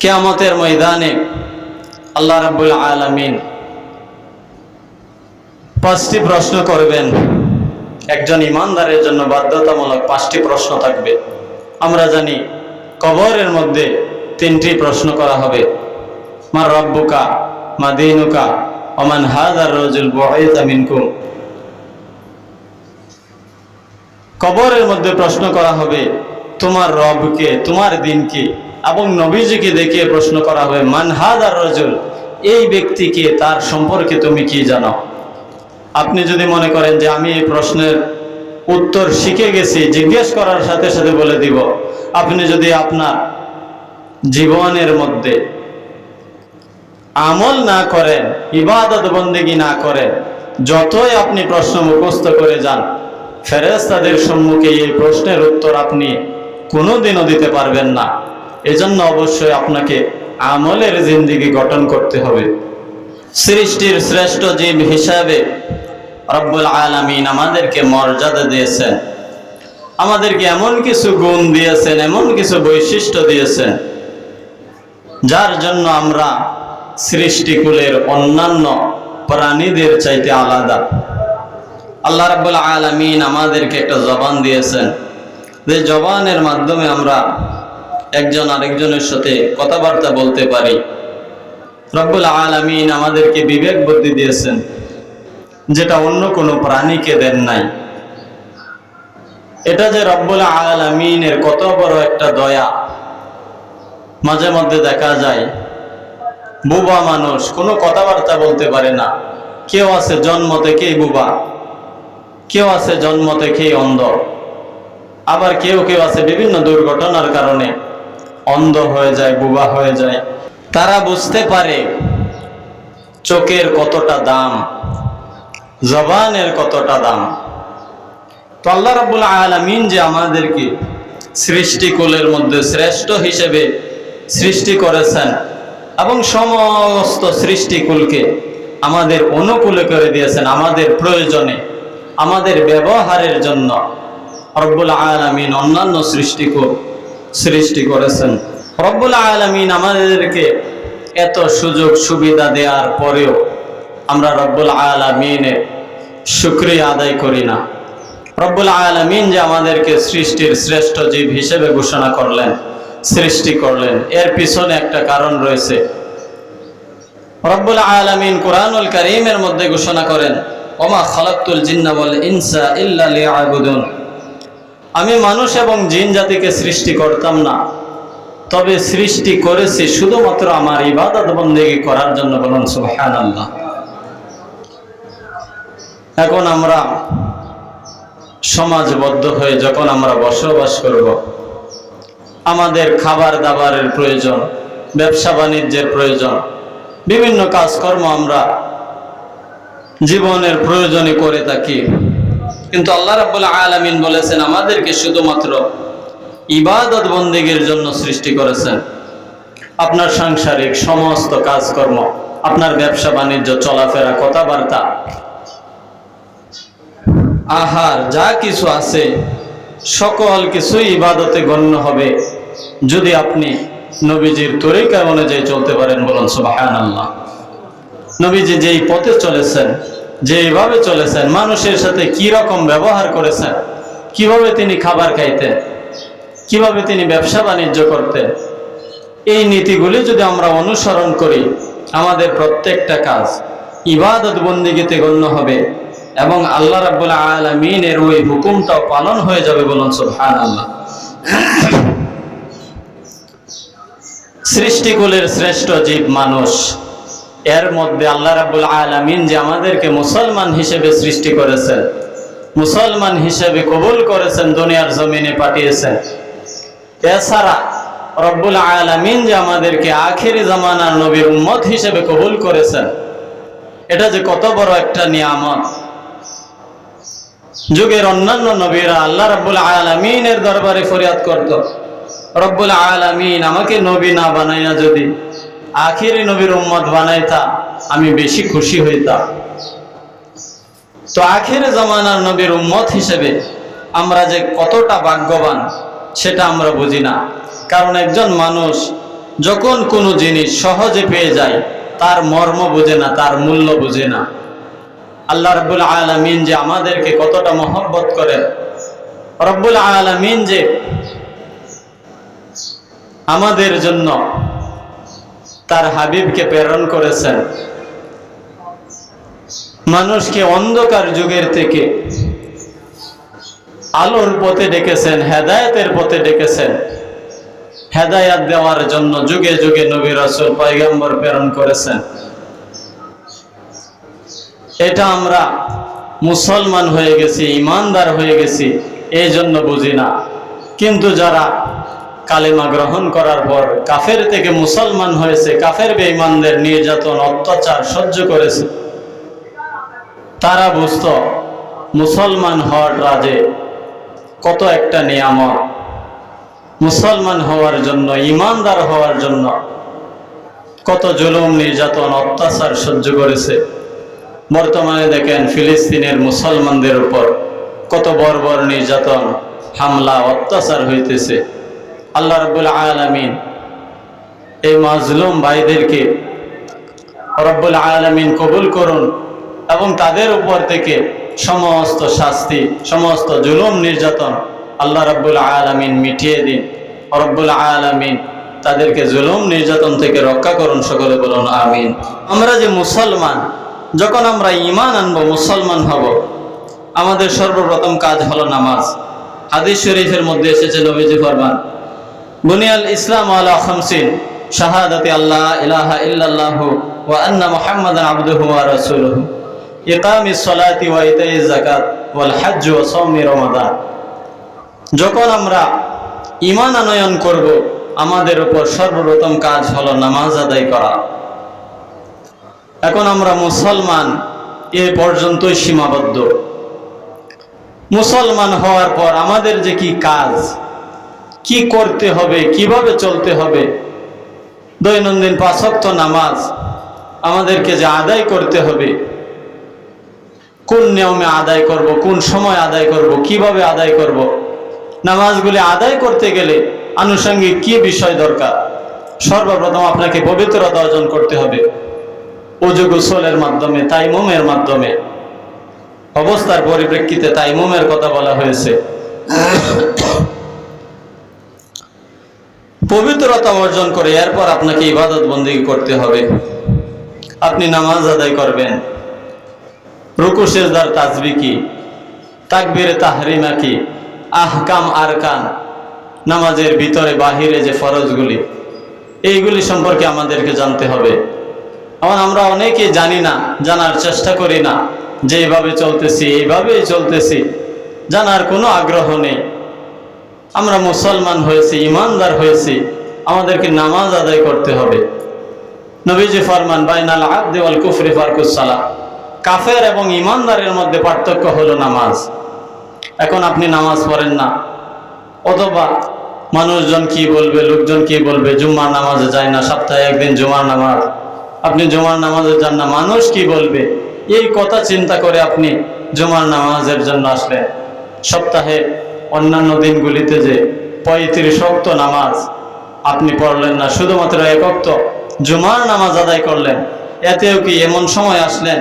কেয়ামতের ময়দানে আল্লাহ রাব্বুল আলামিন পাঁচটি প্রশ্ন করবেন। একজন ইমানদারের জন্য বাধ্যতামূলক পাঁচটি প্রশ্ন থাকবে। আমরা জানি কবরের মধ্যে তিনটি প্রশ্ন করা হবে। মার রব্বুকা, মা দিনুকা, ওমান হাদার রজুল বুআইতা মিনকুম। কবরের মধ্যে প্রশ্ন করা হবে, তোমার রবকে, তোমার দিনকে এবং নবীজিকে দেখে প্রশ্ন করা হবে মান হাদার রজুল? এই ব্যক্তিকে তার সম্পর্কে তুমি কি জানো? আপনি যদি মনে করেন যে আমি এই প্রশ্নের উত্তর শিখে গেছি, জিজ্ঞেস করার সাথে সাথে বলে দিব। আপনি যদি আপনার জীবনের মধ্যে আমল না করেন, ইবাদত বন্দেগি না করেন, যতই আপনি প্রশ্ন মুখস্থ করে যান ফেরেস্তাদের সম্মুখে এই প্রশ্নের উত্তর আপনি কোনোদিনও দিতে পারবেন না। এজন্য অবশ্যই আপনাকে আমলের জিন্দিগি গঠন করতে হবে। সৃষ্টির শ্রেষ্ঠ জীব হিসাবে রব্বুল আলামিন আমাদেরকে মর্যাদা দিয়েছেন। আমাদেরকে এমন কিছু গুণ দিয়েছেন, এমন কিছু বৈশিষ্ট্য দিয়েছেন, যার জন্য আমরা সৃষ্টিকুলের অন্যান্য প্রাণীদের চাইতে আলাদা। আল্লাহ রাব্বুল আলামিন আমাদেরকে একটা জবান দিয়েছেন। যে জবানের মাধ্যমে আমরা একজন আরেকজনের সাথে কথাবার্তা বলতে পারি। রব্বুল আলামিন আমাদেরকে বিবেক বুদ্ধি দিয়েছেন, যেটা অন্য কোনো প্রাণীকে দেন নাই। এটা যে রব্বুল আলামিনের কত বড় একটা দয়া। মাঝে মধ্যে দেখা যায়, বুবা মানুষ কোনো কথাবার্তা বলতে পারে না। কেউ আছে জন্ম থেকেই বুবা, কেউ আছে জন্ম থেকেই অন্ধ। আবার কেউ কেউ আছে বিভিন্ন দুর্ঘটনার কারণে অন্ধ হয়ে যায়, বুবা হয়ে যায়। তারা বুঝতে পারে চোখের কতটা দাম, জবানের কতটা দাম। তো আল্লাহ রাবুল আলমিন যে আমাদেরকে সৃষ্টিকুলের মধ্যে শ্রেষ্ঠ হিসেবে সৃষ্টি করেছেন এবং সমস্ত সৃষ্টিকুলকে আমাদের অনুকূলে করে দিয়েছেন আমাদের প্রয়োজনে, আমাদের ব্যবহারের জন্য, রব্বুল আলমিন অন্যান্য সৃষ্টিকুল সৃষ্টি করেছেন। রব্বুল আলমিন আমাদেরকে এত সুযোগ সুবিধা দেওয়ার পরেও আমরা রব্বুল আলমিনের শুক্রিয়া আদায় করি না। রব্বুল আলমিন যে আমাদেরকে সৃষ্টির শ্রেষ্ঠ জীব হিসেবে ঘোষণা করলেন, সৃষ্টি করলেন, এর পিছনে একটা কারণ রয়েছে। রব্বুল আলমিন কোরআনুল করিমের মধ্যে ঘোষণা করেন, ওমা খালাক্তুল জিন্না বল ইনসা ইল্লা লিয়াবুদুন। আমি মানুষ এবং জিন জাতিকে সৃষ্টি করতাম না। তবে সৃষ্টি করেছি শুধুমাত্র আমার ইবাদত বন্দেগী করার জন্য বলুন সুবহানাল্লাহ। এখন আমরা সমাজবদ্ধ হয়ে যখন আমরা বসবাস করব, আমাদের খাবার দাবারের প্রয়োজন ব্যবসা বাণিজ্যের প্রয়োজন, বিভিন্ন কাজকর্ম আমরা জীবনের প্রয়োজনে করে থাকি। কিন্তু আল্লাহ রাব্বুল আলামিন বলেছেন, আমাদেরকে শুধুমাত্র ইবাদত বন্দেগীর জন্য সৃষ্টি করেছেন। আপনার সাংসারিক সমস্ত কাজকর্ম, আপনার ব্যবসা বাণিজ্য, চলাফেরা, কথাবার্তা, আহার, যা কিছু আছে, সকল কিছুই ইবাদতে গণ্য হবে। যদি আপনি নবীজির তরিকা অনুযায়ী চলতে পারেন, বলুন আল্লাহ নবীজি যেই পথে চলেছেন যেইভাবে চলেছেন, মানুষের সাথে কি রকম ব্যবহার করেছেন? কীভাবে তিনি খাবার খাইতেন? কীভাবে তিনি ব্যবসা বাণিজ্য করতেন? এই নীতিগুলি যদি আমরা অনুসরণ করি, আমাদের প্রত্যেকটা কাজ ইবাদত বন্দিগিতে গণ্য হবে এবং আল্লাহ রাব্বুল আলামিনের ওই হুকুমটাও পালন হয়ে যাবে বলুন সুবহানাল্লাহ। সৃষ্টিকুলের শ্রেষ্ঠ জীব মানুষ এর মধ্যে আল্লাহ রাব্বুল আলামিন যে আমাদেরকে মুসলমান হিসেবে সৃষ্টি করেছেন, মুসলমান হিসেবে কবুল করেছেন, দুনিয়ার জমিনে পাঠিয়েছেন। এছাড়া রব্বুল আলামিন যে আমাদেরকে আখেরি জামানার নবীর উম্মত হিসেবে কবুল করেছেন, এটা যে কত বড় একটা নিয়ামত। যুগের অন্যান্য নবীরা আল্লাহ রব্বুল আলমিনের দরবারে ফরিয়াদ করত, রব্বুল আলমিন, আমাকে নবী না বানাইয়া যদি আখিরি নবীর উম্মত বানাইতা, আমি বেশি খুশি হইতাম তো আখেরে জমানার নবীর উম্মত হিসেবে আমরা যে কতটা ভাগ্যবান, সেটা আমরা বুঝি না। কারণ একজন মানুষ যখন কোনো জিনিস সহজে পেয়ে যায়, তার মর্ম বুঝে না, তার মূল্য বুঝে না। আল্লাহ রব্বুল আলমিন যে আমাদেরকে কতটা মহব্বত করেন। রব্বুল আলমিন যে আমাদের জন্য তার হাবিবকে প্রেরণ করেছেন। মানুষকে অন্ধকার যুগের থেকে আলোর পথে ডেকেছেন, হেদায়তের পথে ডেকেছেন। হেদায়াত দেওয়ার জন্য যুগে যুগে নবী রাসূল পয়গম্বর প্রেরণ করেছেন। এটা আমরা মুসলমান হয়ে গেছি, ইমানদার হয়ে গেছি এই জন্য বুঝি না। কিন্তু যারা কালেমা গ্রহণ করার পর কাফের থেকে মুসলমান হয়েছে, কাফের বেঈমানদের নির্যাতন, অত্যাচার সহ্য করেছে। তারা বুঝত মুসলমান হওয়ার রাজে কত একটা নিয়ামত। মুসলমান হওয়ার জন্য, ইমানদার হওয়ার জন্য কত জুলুম, নির্যাতন, অত্যাচার সহ্য করেছে। বর্তমানে দেখেন ফিলিস্তিনের মুসলমানদের উপর কত বর্বর নির্যাতন, হামলা, অত্যাচার হইতেছে। আল্লাহ রব্বুল আলমিন এই মাজলুম ভাইদেরকে রব্বুল আলমিন কবুল করুন এবং তাদের উপর থেকে সমস্ত শাস্তি, সমস্ত জুলুম নির্যাতন আল্লাহ রব্বুল আলমিন মিটিয়ে দিন। রব্বুল আলমিন তাদেরকে জুলুম নির্যাতন থেকে রক্ষা করুন, সকলে বলুন আমিন। আমরা যে মুসলমান, যখন আমরা ইমান আনব, মুসলমান হব, আমাদের সর্বপ্রথম কাজ হলো নামাজ। হাদিস শরীফের মধ্যে এসেছে নবীজি ফরমান বুনিয়াল ইসলাম আলা খামসিন। শাহাদাতি আল্লাহ ইলাহা ইল্লাল্লাহ ওয়া আন্না মুহাম্মাদান আবদুহু ওয়া রাসূলুহু। ইকামিস সালাতি ওয়া ইতাইজ যাকাত ওয়াল হজ্জ ওয়া সাওমি রমাদান। যখন আমরা ইমান আনয়ন করব, আমাদের উপর সর্বপ্রথম কাজ হলো নামাজ আদায় করা। এখন আমরা মুসলমান, এ পর্যন্তই সীমাবদ্ধ। মুসলমান হওয়ার পর আমাদের যে কি কাজ? কি করতে হবে, কীভাবে চলতে হবে? দৈনন্দিন পাঁচক্ত নামাজ আমাদেরকে যে আদায় করতে হবে, কোন নিয়মে আদায় করব, কোন সময় আদায় করব, কীভাবে আদায় করব? নামাজগুলি আদায় করতে গেলে আনুষঙ্গিক কি বিষয় দরকার? সর্বপ্রথম আপনাকে পবিত্রতা অর্জন করতে হবে। উজু গোসলের মাধ্যমে, তাইমুমের মাধ্যমে। অবস্থার পরিপ্রেক্ষিতে তাইমুমের কথা বলা হয়েছে। পবিত্রতা অর্জন করে, এরপর আপনাকে ইবাদত বন্দী করতে হবে। আপনি নামাজ আদায় করবেন। রুকু, সেজদার তাজবি কি? তাকবিরে, তাহরিমা কি? আহকাম, আরকান, নামাজের ভিতরে, বাহিরে যে ফরজগুলি, এইগুলি সম্পর্কে আমাদেরকে জানতে হবে। এখন আমরা অনেকে জানি না, জানার চেষ্টা করি না, যে এইভাবে চলতেছি, এইভাবেই চলতেছি, জানার কোনো আগ্রহ নেই। আমরা মুসলমান হয়েছি, ইমানদার হয়েছি, আমাদেরকে নামাজ আদায় করতে হবে। নবীজি ফরমান, বাইনাল আব্দে ওয়াল কুফরি ফারকুসালা কাফের এবং ইমানদারের মধ্যে পার্থক্য হলো নামাজ। এখন আপনি নামাজ পড়েন না। অথবা মানুষজন কি বলবে, লোকজন কি বলবে জুম্মার নামাজে যায় না, সপ্তাহে একদিন জুমার নামাজ। আপনি জুমার নামাজে যান না, মানুষ কি বলবে? এই কথা চিন্তা করে আপনি জুমার নামাজের জন্য আসলেন। সপ্তাহে অন্যান্য দিনগুলিতে যে পঁয়ত্রিশ অক্ত নামাজ আপনি পড়লেন না, শুধুমাত্র এক অক্ত জুমার নামাজ আদায় করলেন, এতেও কি এমন সময় আসলেন,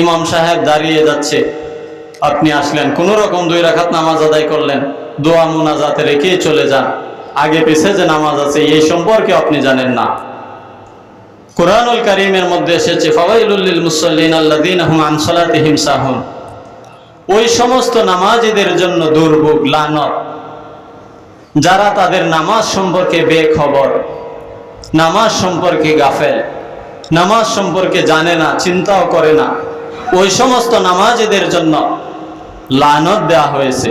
ইমাম সাহেব দাঁড়িয়ে যাচ্ছে, আপনি আসলেন, কোনো রকম দুই রাখাত নামাজ আদায় করলেন, দোয়া মোনাজাতে রেখে চলে যান। আগে পিছে যে নামাজ আছে, এই সম্পর্কে আপনি জানেন না। কোরআনুল করিমের মধ্যে এসেছে, ফাওয়াইলুল মুসল্লিন আল্লাযীনা হুম আন সালাতিহিম সাহুন। ওই সমস্ত নামাজীদের জন্য দুর্ভোগ, লানত। যারা তাদের নামাজ সম্পর্কে বেখবর, নামাজ সম্পর্কে গাফেল, নামাজ সম্পর্কে জানে না, চিন্তাও করে না, ওই সমস্ত নামাজীদের জন্য লানত দেওয়া হয়েছে।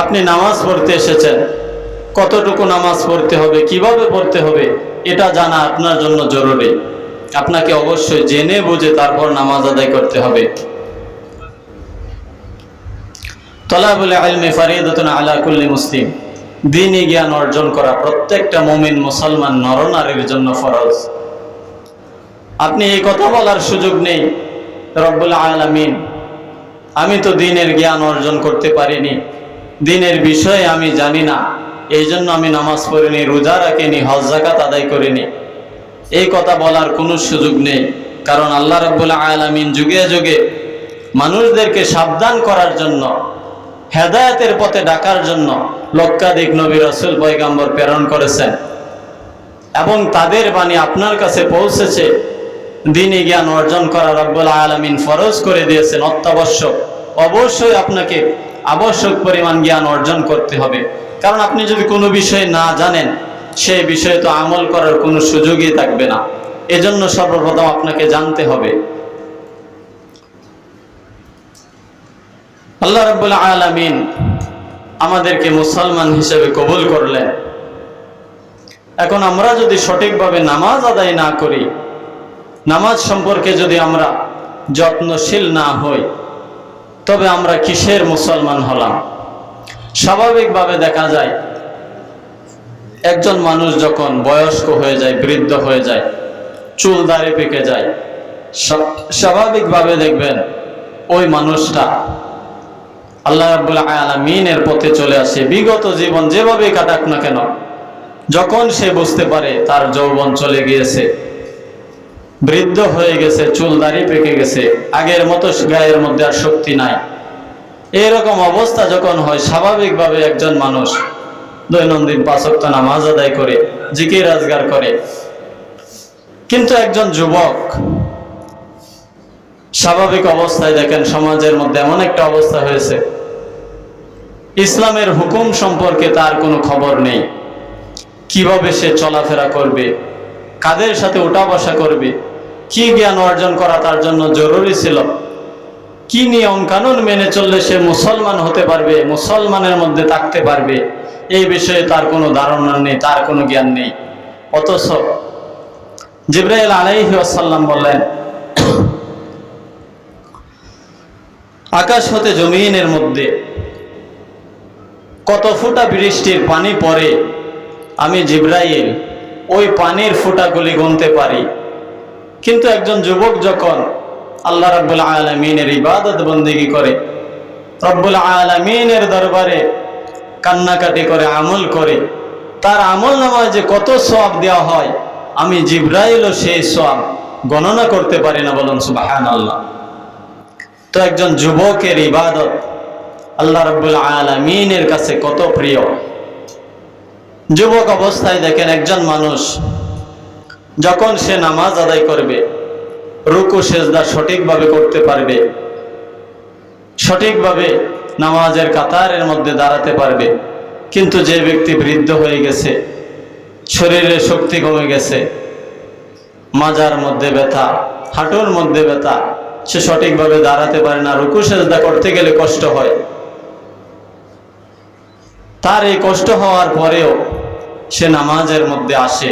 আপনি নামাজ পড়তে এসেছেন, কতটুকু নামাজ পড়তে হবে, কীভাবে পড়তে হবে, এটা জানা আপনার জন্য জরুরি। আপনাকে অবশ্যই জেনে বুঝে তারপর নামাজ আদায় করতে হবে। মুসলিম। জ্ঞান অর্জন করা প্রত্যেকটা মমিন মুসলমান জন্য ফরজ। আপনি এই কথা বলার সুযোগ নেই, রব্বুল আলামিন। আমি তো দিনের জ্ঞান অর্জন করতে পারিনি। দিনের বিষয়ে আমি জানি না, এই জন্য আমি নামাজ পড়িনি, রোজা রাখিনি, হজ জাকাত আদায় করিনি। এই কথা বলার কোনো সুযোগ নেই, কারণ আল্লাহ রাব্বুল আলামিন যুগে যুগে মানুষদেরকে সাবধান করার জন্য হেদায়েতের পথে ডাকার জন্য লক্ষাধিক নবী রসুল পয়গাম্বর প্রেরণ করেছেন। এবং তাদের বাণী আপনার কাছে পৌঁছেছে। দিনী জ্ঞান অর্জন করা রব্বুল আলামিন ফরজ করে দিয়েছেন অত্যাবশ্যক। অবশ্যই আপনাকে আবশ্যক পরিমাণ জ্ঞান অর্জন করতে হবে। কারণ আপনি যদি কোনো বিষয়ে না জানেন সেই বিষয়ে তো আমল করার কোনো সুযোগই থাকবে না। এজন্য সর্বপ্রথম আপনাকে জানতে হবে আল্লাহ রাব্বুল আলামিন আমাদেরকে মুসলমান হিসেবে কবুল করলেন। এখন আমরা যদি সঠিকভাবে নামাজ আদায় না করি, নামাজ সম্পর্কে যদি আমরা যত্নশীল না হই, তবে আমরা কিসের মুসলমান হলাম? স্বাভাবিকভাবে দেখা যায়, একজন মানুষ যখন বয়স্ক হয়ে যায়, বৃদ্ধ হয়ে যায়, চুল দাড়ি পেকে যায় স্বাভাবিকভাবে দেখবেন ওই মানুষটা আল্লাহ রাব্বুল আলামিনের পথে চলে আসে। বিগত জীবন যেভাবে কাটাক না কেন, যখন সে বুঝতে পারে তার যৌবন চলে গিয়েছে, বৃদ্ধ হয়ে গেছে, চুল দাড়ি পেকে গেছে, আগের মতো গায়ের মধ্যে আর শক্তি নাই। এরকম অবস্থা যখন হয়, স্বাভাবিকভাবে একজন মানুষ দৈনন্দিন পাঁচক্ত নামাজ আদায় করে জিকে রাজগার করে। কিন্তু একজন যুবক, স্বাভাবিক অবস্থায় দেখেন সমাজের মধ্যে এমন একটা অবস্থা হয়েছে ইসলামের হুকুম সম্পর্কে তার কোনো খবর নেই। কীভাবে সে চলাফেরা করবে? কাদের সাথে ওঠা বসা করবে? কি জ্ঞান অর্জন করা তার জন্য জরুরি ছিল? কি নিয়ম কানুন মেনে চললে সে মুসলমান হতে পারবে, মুসলমানের মধ্যে থাকতে পারবে? এই বিষয়ে তার কোনো ধারণা নেই, তার কোনো জ্ঞান নেই। অথচ জিব্রাইল আলাইহি আসাল্লাম বললেন, আকাশ হতে জমিনের মধ্যে কত ফুটা বৃষ্টির পানি পড়ে, আমি জিব্রাইল ওই পানির ফুটাগুলি গুনতে পারি। কিন্তু একজন যুবক যখন আল্লাহ রাব্বুল আলমিনের ইবাদত বন্দিগি করে, রব্বুল আলমিনের দরবারে কান্নাকাটি করে, আমল করে, তার আমল নামায় যে কত সব দেওয়া হয়, আমি জিব্রাইলও সেই সব গণনা করতে পারি না বলুন সুবাহান আল্লাহ তো একজন যুবকের ইবাদত আল্লাহ রব্বুল আলমিনের কাছে কত প্রিয়। যুবক অবস্থায় দেখেন একজন মানুষ, যখন সে নামাজ আদায় করবে, রুকু, সেজদা সঠিকভাবে করতে পারবে, সঠিকভাবে নামাজের কাতারের মধ্যে দাঁড়াতে পারবে, কিন্তু যে ব্যক্তি বৃদ্ধ হয়ে গেছে শরীরে শক্তি কমে গেছে, মাজার মধ্যে ব্যথা, হাঁটুর মধ্যে ব্যথা, সে সঠিকভাবে দাঁড়াতে পারে না, রুকু, সেজদা করতে গেলে কষ্ট হয়। তার এই কষ্ট হওয়ার পরেও সে নামাজের মধ্যে আসে।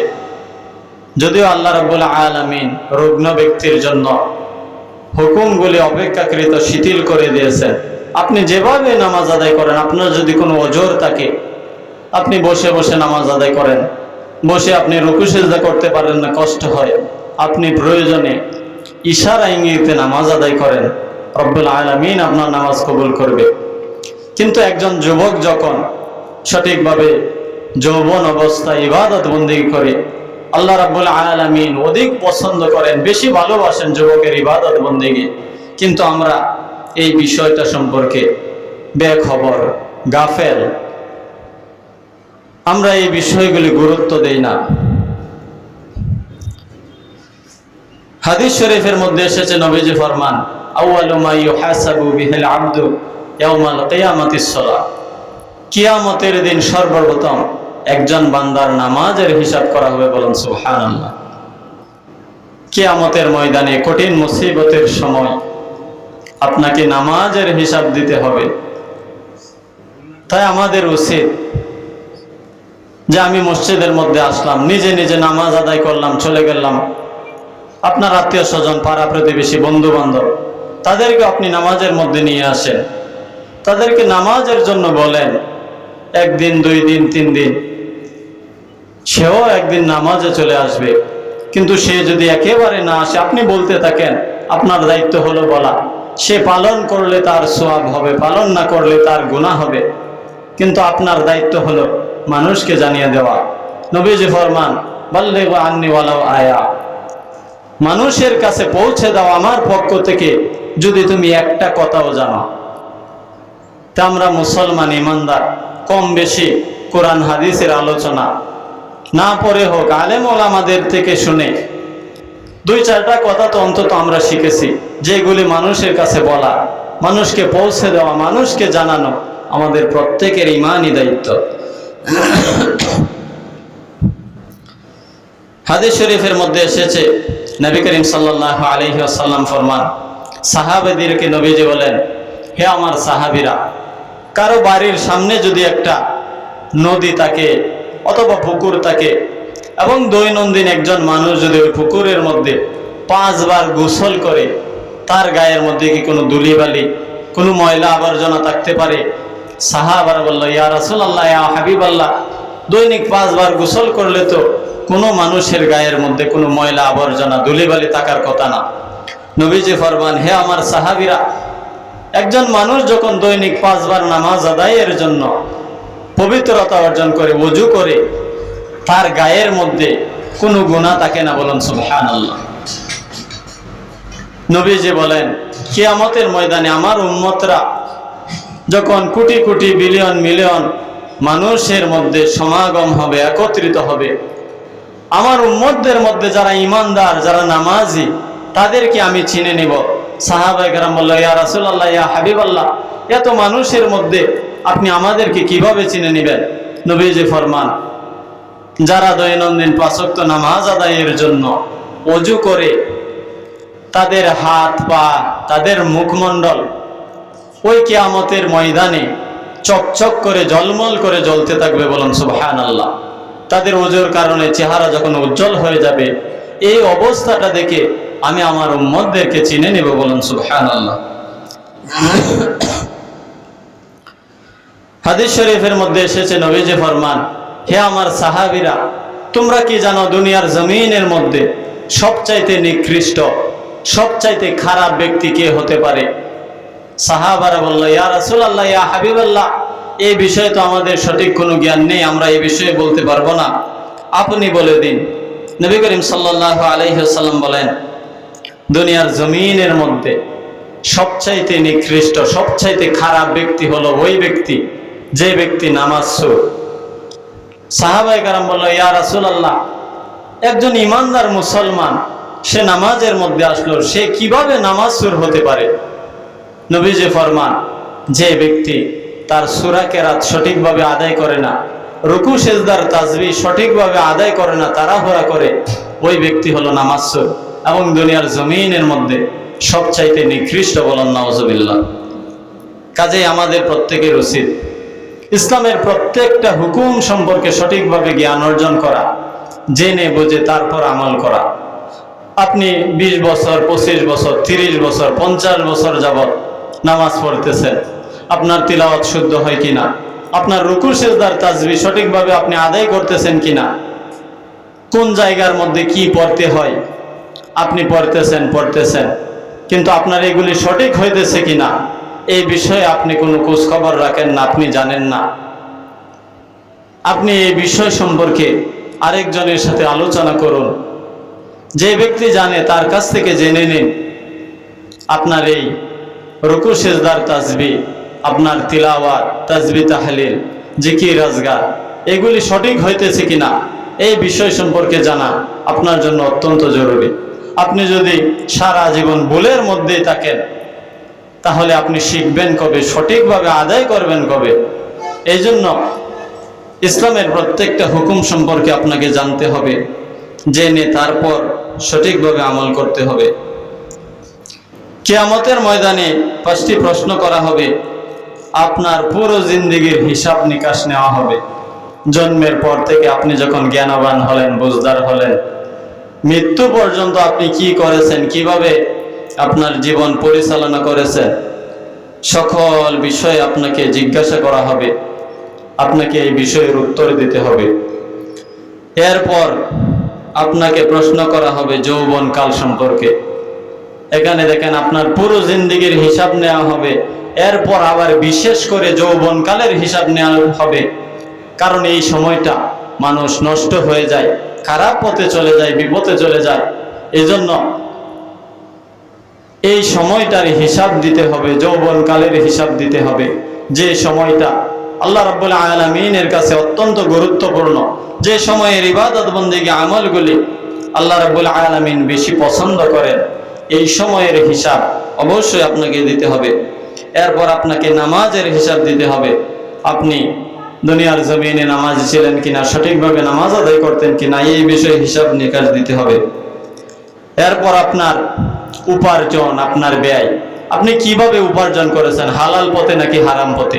যদিও আল্লাহ রাব্বুল আলামিন রুগ্ন ব্যক্তির জন্য হুকুমগুলি অপেক্ষাকৃত শিথিল করে দিয়েছেন। আপনি যেভাবে নামাজ আদায় করেন, আপনার যদি কোনো অজর থাকে, আপনি বসে বসে নামাজ আদায় করেন। বসে আপনি রুকু সেজদা করতে পারেন না, কষ্ট হয়। আপনি প্রয়োজনে ইশারা ইঙ্গিতে নামাজ আদায় করেন। রব্বুল আলামিন আপনার নামাজ কবুল করবে। কিন্তু একজন যুবক যখন সঠিকভাবে যৌবন অবস্থায় ইবাদত বন্দি করে আল্লাহ রাব্বুল আলামিন অধিক পছন্দ করেন, বেশি ভালোবাসেন যুবকের ইবাদত বন্দিগি কিন্তু আমরা এই বিষয়টা সম্পর্কে বেখবর, গাফেল। আমরা এই বিষয়গুলি গুরুত্ব দেই না। হাদিস শরীফের মধ্যে এসেছে নবীজি ফরমান, আউয়ালু মা ইউহাসাবু আবদু ইয়াউমাল কিয়ামাতিস কিয়ামতের দিন সর্বপ্রথম একজন বান্দার নামাজের হিসাব করা হবে বলুন, সুবহানাল্লাহ। কিয়ামতের ময়দানে কঠিন মুসিবতের সময় আপনাকে নামাজের হিসাব দিতে হবে। তাই আমাদের উচিত যে আমি মসজিদের মধ্যে আসলাম, নিজে নিজে নামাজ আদায় করলাম, চলে গেলাম। আপনার আত্মীয় স্বজন, পাড়া প্রতিবেশী বন্ধু বান্ধব তাদেরকে আপনি নামাজের মধ্যে নিয়ে আসেন। তাদেরকে নামাজের জন্য বলেন একদিন, দুই দিন, তিন দিন। সেও একদিন নামাজে চলে আসবে। কিন্তু সে যদি একেবারে না আসে, আপনি বলতে থাকেন, আপনার দায়িত্ব হলো বলা। সে পালন করলে তার সোয়াব হবে, পালন না করলে তার গুণা হবে। কিন্তু আপনার দায়িত্ব হলো মানুষকে জানিয়ে দেওয়া। নবীজি ফরমান বললে আন্নি ওয়ালাও আয়া। মানুষের কাছে পৌঁছে দাও আমার পক্ষ থেকে, যদি তুমি একটা কথাও জানো। তা আমরা মুসলমান, ইমানদার। কম বেশি কোরআন হাদিসের আলোচনা। না পড়ে হোক আলেম ওলামাদের থেকে শুনে। দুই চারটা কথা তো অন্তত আমরা শিখেছি, যেগুলি মানুষের কাছে বলা, মানুষকে পৌঁছে দেওয়া, মানুষকে জানানো আমাদের প্রত্যেকের ইমানই দায়িত্ব। হাদিস শরীফের মধ্যে এসেছে, নবী করিম সাল্লাহ আলহি আসাল্লাম ফরমান, সাহাবেদেরকে নবীজি বলেন, হে আমার সাহাবিরা কারও বাড়ির সামনে যদি একটা নদী থাকে অথবা পুকুর থাকে এবং দৈনন্দিন একজন মানুষ যদি ওই পুকুরের মধ্যে পাঁচবার গোসল করে, তার গায়ের মধ্যে কি কোনো দুলিবালি কোনো ময়লা আবর্জনা থাকতে পারে? সাহাবার বলল, ইয়া রাসুল আল্লাহ ইয়া হাবিব আল্লাহ দৈনিক পাঁচবার গোসল করলে তো কোনো মানুষের গায়ের মধ্যে কোনো ময়লা আবর্জনা দুলিবালি থাকার কথা না। নবীজি ফরমান, হে আমার সাহাবিরা একজন মানুষ যখন দৈনিক পাঁচবার নামাজ আদায়ের জন্য পবিত্রতা অর্জন করে, উজু করে, তার গায়ের মধ্যে কোনো গুণা থাকে না বলুন সুবহান আল্লাহ নবীজি বলেন, কিয়ামতের ময়দানে আমার উম্মতরা যখন কোটি কোটি বিলিয়ন মিলিয়ন মানুষের মধ্যে সমাগম হবে, একত্রিত হবে, আমার উম্মতদের মধ্যে যারা ইমানদার, যারা নামাজি, তাদেরকে আমি চিনে নিব। ইয়া ইয়া এত মানুষের মধ্যে আপনি আমাদেরকে কীভাবে চিনে নেবেন? নবীজি ফরমান, যারা দৈনন্দিন পাঁচক্ত নামাজ আদায়ের জন্য অজু করে, তাদের হাত পা, তাদের মুখমণ্ডল ওই কেয়ামতের ময়দানে চকচক করে জলমল করে জ্বলতে থাকবে বলুন সুবহান আল্লাহ তাদের ওজোর কারণে চেহারা যখন উজ্জ্বল হয়ে যাবে, এই অবস্থাটা দেখে আমি আমার উম্মতদেরকে চিনে নেব বলুন সুবহান আল্লাহ হাদিস শরীফের মধ্যে এসেছে নবীজি ফরমান, হে আমার সাহাবিরা, তোমরা কি জানো দুনিয়ার জমিনের মধ্যে সবচাইতে নিকৃষ্ট, সবচাইতে খারাপ ব্যক্তি কে হতে পারে? সাহাবারা বলল, ইয়া রাসূলুল্লাহ, ইয়া হাবিবাল্লাহ এই বিষয়ে তো আমাদের সঠিক কোনো জ্ঞান নেই, আমরা এই বিষয়ে বলতে পারব না। আপনি বলে দিন। নবী করিম সাল্লাহ আলহিহাল্লাম বলেন দুনিয়ার জমিনের মধ্যে সবচাইতে নিকৃষ্ট, সবচাইতে খারাপ ব্যক্তি হলো ওই ব্যক্তি, যে ব্যক্তি নামাজ সাহাবাই কারাম বলল, ইয়া রাসুল আল্লাহ একজন ইমানদার মুসলমান, সে নামাজের মধ্যে আসলো, সে কীভাবে নামাজ সুর হতে পারে? নবীজি ফরমান, যে ব্যক্তি তার সুরা কেরাত সঠিকভাবে আদায় করে না, রুকু, সেজদার তাজবি সঠিকভাবে আদায় করে না তারা তাড়াহুড়া করে, ওই ব্যক্তি হলো নামাজ সুর। এবং দুনিয়ার জমিনের মধ্যে সবচাইতে নিকৃষ্ট বলেন নওয়াজবিল্লা কাজেই আমাদের প্রত্যেকের উচিত ইসলামের প্রত্যেকটা হুকুম সম্পর্কে সঠিকভাবে জ্ঞান অর্জন করা, জেনে বুঝে তারপর আমল করা। আপনি ২০ বছর, পঁচিশ বছর ৩০ বছর, পঞ্চাশ বছর যাবৎ নামাজ পড়তেছেন, আপনার তিলাওয়াত শুদ্ধ হয় কিনা, আপনার রুকু সেজদার তাজবি সঠিকভাবে আপনি আদায় করতেছেন কিনা, কোন জায়গার মধ্যে কি পড়তে হয় আপনি পড়তেছেন পড়তেছেন। কিন্তু আপনার এগুলি সঠিক হইতেছে কিনা, এই বিষয়ে আপনি কোনো খোঁজখবর রাখেন না, আপনি জানেন না। আপনি এই বিষয় সম্পর্কে আরেকজনের সাথে আলোচনা করুন। যে ব্যক্তি জানে, তার কাছ থেকে জেনে নিন, আপনার এই রুকু, সেজদার তাজবি, আপনার তিলাওয়াত, তাজবি, তাহলিল, জিকির রাজগার এগুলি সঠিক হইতেছে কিনা, এই বিষয় সম্পর্কে জানা আপনার জন্য অত্যন্ত জরুরি। আপনি যদি সারা জীবন ভুলের মধ্যেই থাকেন, তাহলে আপনি শিখবেন কবে, সঠিকভাবে আদায় করবেন কবে? এই জন্য ইসলামের প্রত্যেকটা হুকুম সম্পর্কে আপনাকে জানতে হবে, জেনে তারপর সঠিকভাবে আমল করতে হবে। কেয়ামতের ময়দানে পাঁচটি প্রশ্ন করা হবে, আপনার পুরো জিন্দিগির হিসাব নিকাশ নেওয়া হবে। জন্মের পর থেকে আপনি যখন জ্ঞানবান হলেন, বুঝদার হলেন মৃত্যু পর্যন্ত আপনি কি করেছেন? কীভাবে আপনার জীবন পরিচালনা করেছেন সকল বিষয়ে আপনাকে জিজ্ঞাসা করা হবে। আপনাকে এই বিষয়ের উত্তর দিতে হবে। এরপর আপনাকে প্রশ্ন করা হবে যৌবন কাল সম্পর্কে। এখানে দেখেন আপনার পুরো জিন্দিগির হিসাব নেওয়া হবে। এরপর আবার বিশেষ করে যৌবনকালের হিসাব নেওয়া হবে। কারণ এই সময়টা মানুষ নষ্ট হয়ে যায়। খারাপ পথে চলে যায়, বিপথে চলে যায়। এজন্য এই সময়টার হিসাব দিতে হবে যৌবনকালের হিসাব দিতে হবে। যে সময়টা আল্লাহ রাব্বুল আলামিনের কাছে অত্যন্ত গুরুত্বপূর্ণ। যে সময়ের ইবাদত বন্দিকে আমলগুলি আল্লাহ রাব্বুল আলামিন বেশি পছন্দ করেন, এই সময়ের হিসাব অবশ্যই আপনাকে দিতে হবে। এরপর আপনাকে নামাজের হিসাব দিতে হবে। আপনি দুনিয়ার জমিনে নামাজ ছিলেন কিনা, সঠিকভাবে নামাজ আদায় করতেন কিনা, এই বিষয়ে হিসাব নিকাশ দিতে হবে। এরপর আপনার উপার্জন, আপনার ব্যয়। আপনি কীভাবে উপার্জন করেছেন? হালাল পথে নাকি হারাম পথে?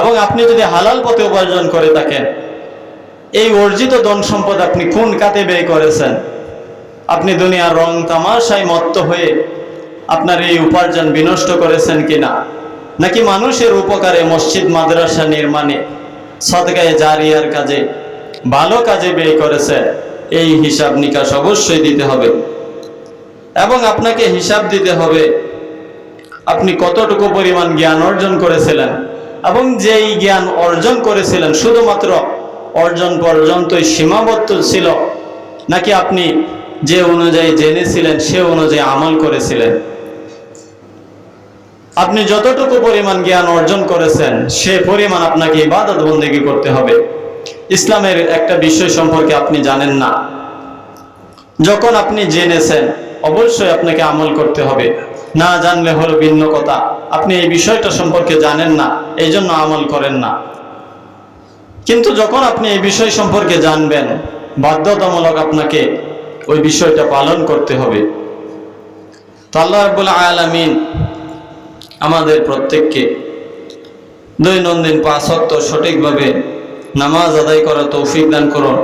এবং আপনি যদি হালাল পথে উপার্জন করে থাকেন, এই অর্জিত ধন সম্পদ আপনি কোন কাতে ব্যয় করেছেন? আপনি দুনিয়ার রং তামাশায় মত্ত হয়ে আপনার এই উপার্জন বিনষ্ট করেছেন কিনা? নাকি মানুষের উপকারে মসজিদ, মাদ্রাসা নির্মাণে সদগায়ে জারিয়ার কাজে, ভালো কাজে ব্যয় করেছে, এই হিসাব নিকাশ অবশ্যই দিতে হবে। এবং আপনাকে হিসাব দিতে হবে, আপনি কতটুকু পরিমাণ জ্ঞান অর্জন করেছিলেন, এবং যেই জ্ঞান অর্জন করেছিলেন, শুধুমাত্র অর্জন পর্যন্তই সীমাবদ্ধ ছিল, নাকি আপনি যে অনুযায়ী জেনেছিলেন, সে অনুযায়ী আমল করেছিলেন? আপনি যতটুকু পরিমাণ জ্ঞান অর্জন করেছেন, সে পরিমাণ আপনাকে ইবাদত বন্দেগী করতে হবে। ইসলামের একটা বিষয় সম্পর্কে আপনি জানেন না। যখন আপনি জেনেছেন, অবশ্যই আপনাকে আমল করতে হবে। না জানলে হলো ভিন্ন কথা। আপনি এই বিষয়টা সম্পর্কে জানেন না এই জন্য আমল করেন না। কিন্তু যখন আপনি এই বিষয় সম্পর্কে জানবেন, বাধ্যতামূলক আপনাকে ওই বিষয়টা পালন করতে হবে। তো আল্লাহ রাব্বুল আলামিন আমাদের প্রত্যেককে দৈনন্দিন পাঁচ সঠিকভাবে নামাজ আদায় করার তৌফিক দান করুন।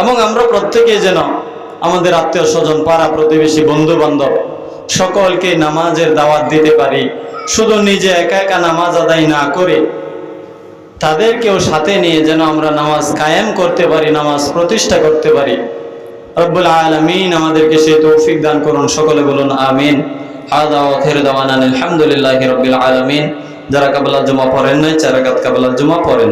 এবং আমরা প্রত্যেকে যেন আমাদের আত্মীয় স্বজন, পাড়া প্রতিবেশী বন্ধু বান্ধব সকলকে নামাজের দাওয়াত দিতে পারি। শুধু নিজে একা একা নামাজ আদায় না করে তাদেরকেও সাথে নিয়ে যেন আমরা নামাজ কায়েম করতে পারি, নামাজ প্রতিষ্ঠা করতে পারি। রব্বুল আলমিন আমাদেরকে সেই তৌফিক দান করুন। সকলে বলুন, আমিন। দাওয়ান আলহামদুলিল্লাহ রবিল আলমিন। যারা কাবলা জমা পড়েন নাই চারাকাত কাবলা জমা পড়েন।